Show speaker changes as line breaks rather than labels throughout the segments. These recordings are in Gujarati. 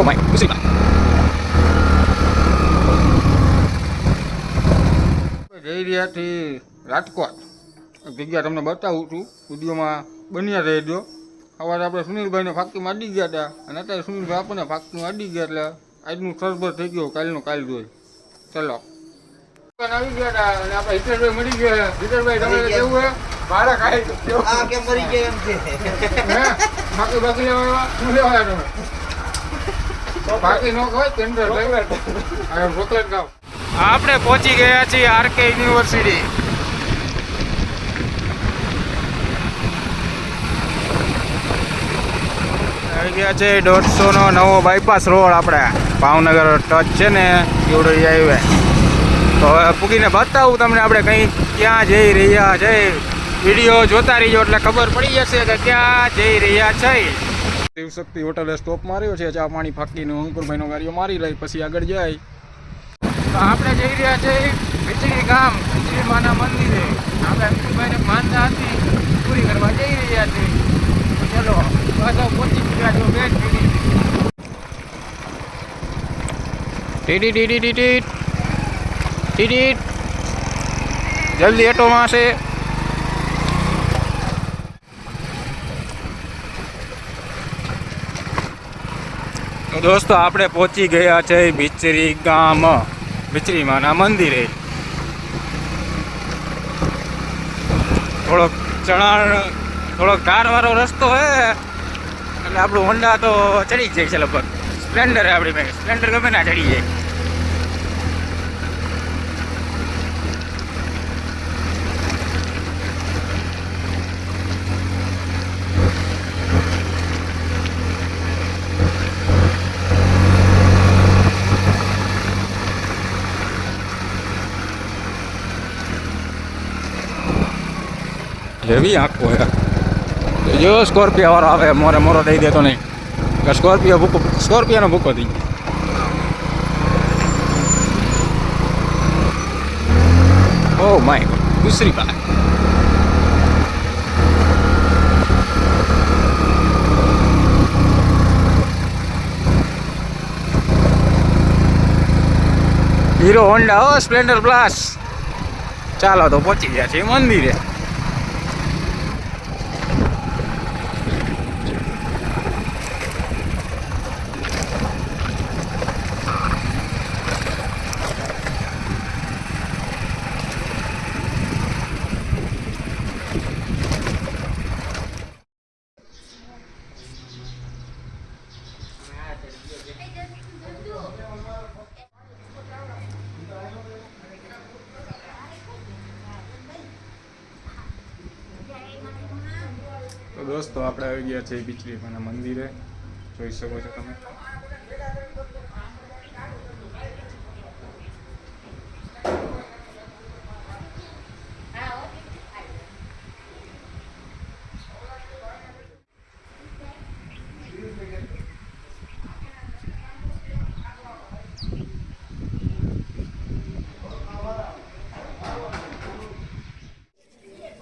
ઓ માય ખુશી
જઈ રહ્યાથી રાજકોટ. જગ્યા તમને બતાવું છું. વિડીયોમાં બન્યા રહેજો. સવારે આપણે સુનિલભાઈને ફાકી અડી ગયા હતા. અને અત્યારે સુનિલભાઈ આપણને ફાંકીમાં અડી ગયા એટલે આજનું સરભર થઈ ગયું. કાલનું કાલ જોઈ. ચલો. આવી ગયા હતા અને આપણે હિતેશભાઈ મળી ગયા હિતેશભાઈ તમારે કેવું હે મારા કાંઈ
આ કેમ મરી ગયા એમ છે?
બાકી બાકી લેવા શું લેવા તમે? બાકી નો ચોકલેટ. આપણે પહોંચી ગયા છીએ આરકે યુનિવર્સિટી આવી ગયા છે દોઢસો નો નવો બાયપાસ રોડ આપણે. ભાવનગર ટચ છે ને એવડો હાઈવે તો હવે પૂગીને બતાવું તમને આપણે કંઈ ક્યાં જઈ રહ્યા છે. વીડિયો જોતા રહીજો એટલે ખબર પડી જશે કે ક્યાં જઈ રહ્યા છે. શિવશક્તિ હોટલે સ્ટોપ માર્યો છે. ચા પાણી ફાકીને અંકુરભાઈનો ગાડીઓ મારી લઈ, પછી આગળ જાય. તો આપણે જઈ રહ્યા છે વિચરી ગામ વિચરી માના મંદિરે. આપણે અંકુરભાઈને માનતા હતી, પૂરી કરવા જઈ રહ્યા છે. ચલો, પાછા પહોંચી ગયા છો બેન. ટીડી ટીડી ટીડી ટીડી. જલ્દી એટોમાં છે દોસ્તો, આપણે પહોંચી ગયા છે બિચરી ગામ. બિચરી માના મંદિરે. થોડોક ચણાણ, થોડોક ધારવાળો રસ્તો હે. એટલે આપણું હોન્ડા તો ચડી જાય છે લગભગ. સ્પ્લેન્ડર આપણી પાસે. સ્પ્લેન્ડર ગમે ના ચડી જાય. હેવી આંખો હે. જો સ્કોર્પિયો વાળો આવે, મોરે મોરો દઈ દેતો નહીં. કે સ્કોર્પિયો ભૂકો, સ્કોર્પિયોનો ભૂકો થઈ ગયો ગોડ દૂસરી બાર હીરો હોન્ડા હો સ્પ્લેન્ડર પ્લસ ચાલો તો પહોંચી ગયા છે મંદિરે. તો દોસ્તો આપણે આવી ગયા છે બિચરીમાના મંદિરે. જોઈ શકો છો તમે.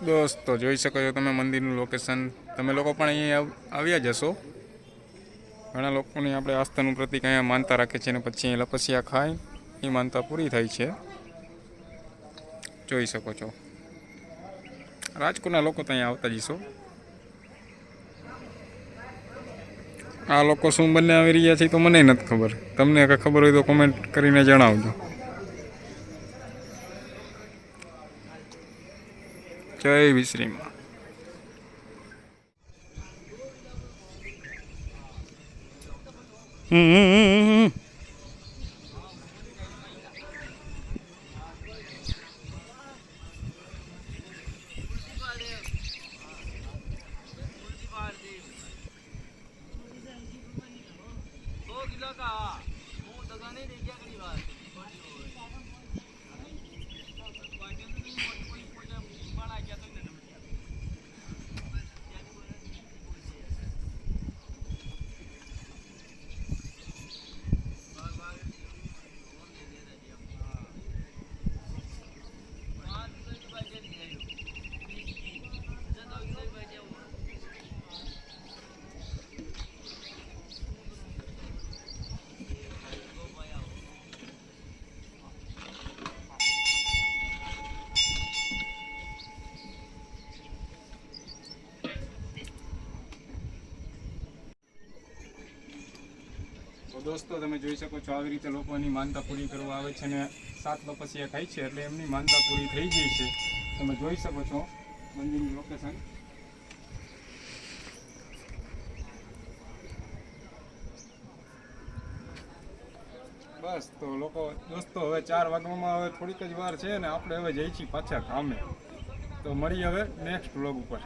દોસ્તો જોઈ શકો છો તમે મંદિરનું લોકેશન તમે લોકો પણ અહીંયા આવ- આવ્યા જશો ઘણા લોકોની આપણે આસ્થાનું પ્રતિક અહીંયા માનતા રાખે છે અને પછી અહીંયા લપસિયા ખાય. એ માનતા પૂરી થાય છે. જોઈ શકો છો. રાજકોટના લોકો તો અહીંયા આવતા જશો આ લોકો શું બંને આવી રહ્યા છે તો મને નથી ખબર. તમને ખબર હોય તો કોમેન્ટ કરીને જણાવજો. જય વિશ્રીમાં હમ હમ હમ. દોસ્તો, તમે જોઈ શકો છો આવી રીતે લોકોની માનતા પૂરી કરવા આવે છે ને સાત તપસ્યા ખાય છે એટલે એમની માનતા પૂરી થઈ ગઈ છે. તમે જોઈ શકો છો મંદિરની લોકેશન બસ, તો લોકો, દોસ્તો, હવે ચાર વાગવામાં હવે થોડીક જ વાર છે ને આપણે હવે જઈ છીએ પાછા કામે તો મળી હવે નેક્સ્ટ વ્લોગ ઉપર.